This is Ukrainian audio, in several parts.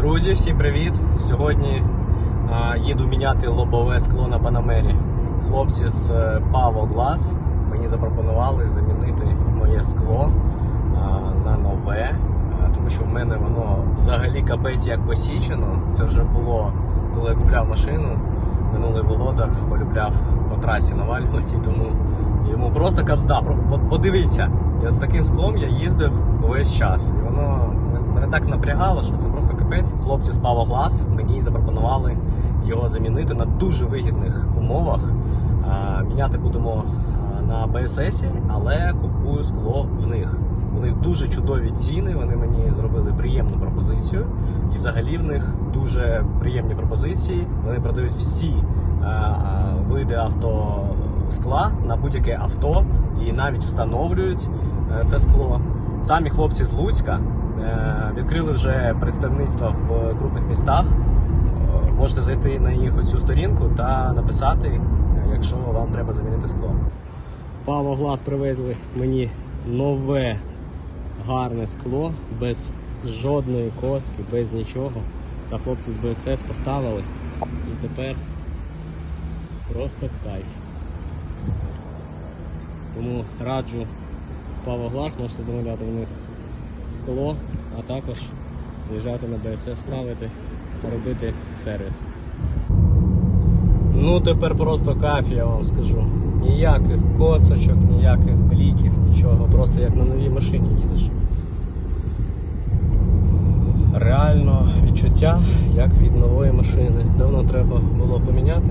Друзі, всім привіт! Сьогодні а, їду міняти лобове скло на Панамері. Хлопці з е, Pavo Glass мені запропонували замінити моє скло а, на нове, а, тому що в мене воно взагалі капець як посічено. Це вже було, коли я купляв машину. Минулий володар полюбляв по трасі навалювати, тому йому просто капзда. Подивіться, я з таким склом я їздив увесь час. І воно так напрягало, що це просто капець. Хлопці з Паво Глас мені запропонували його замінити на дуже вигідних умовах. А, Міняти будемо на БСС, але купую скло в них. Них дуже чудові ціни. Вони мені зробили приємну пропозицію. І взагалі в них дуже приємні пропозиції. Вони продають всі а, види авто скла на будь-яке авто і навіть встановлюють е, це скло. Самі хлопці з Луцька е, відкрили вже представництва в крупних містах. Е, Можете зайти на їх оцю сторінку та написати, е, якщо вам треба замінити скло. Паво Глас привезли мені нове гарне скло без жодної коцки, без нічого. Та хлопці з БСС поставили. І тепер просто кайф. Тому раджу Паво Глас, можете замовляти в них скло, а також заїжджати на БСС, ставити, робити сервіс. Ну тепер просто кайф, я вам скажу. Ніяких коцочок, ніяких бліків, нічого. Просто як на новій машині їдеш. Реально відчуття, як від нової машини. Давно треба було поміняти.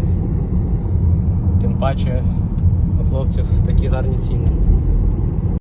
Тим паче у хлопців такі гарні ціни.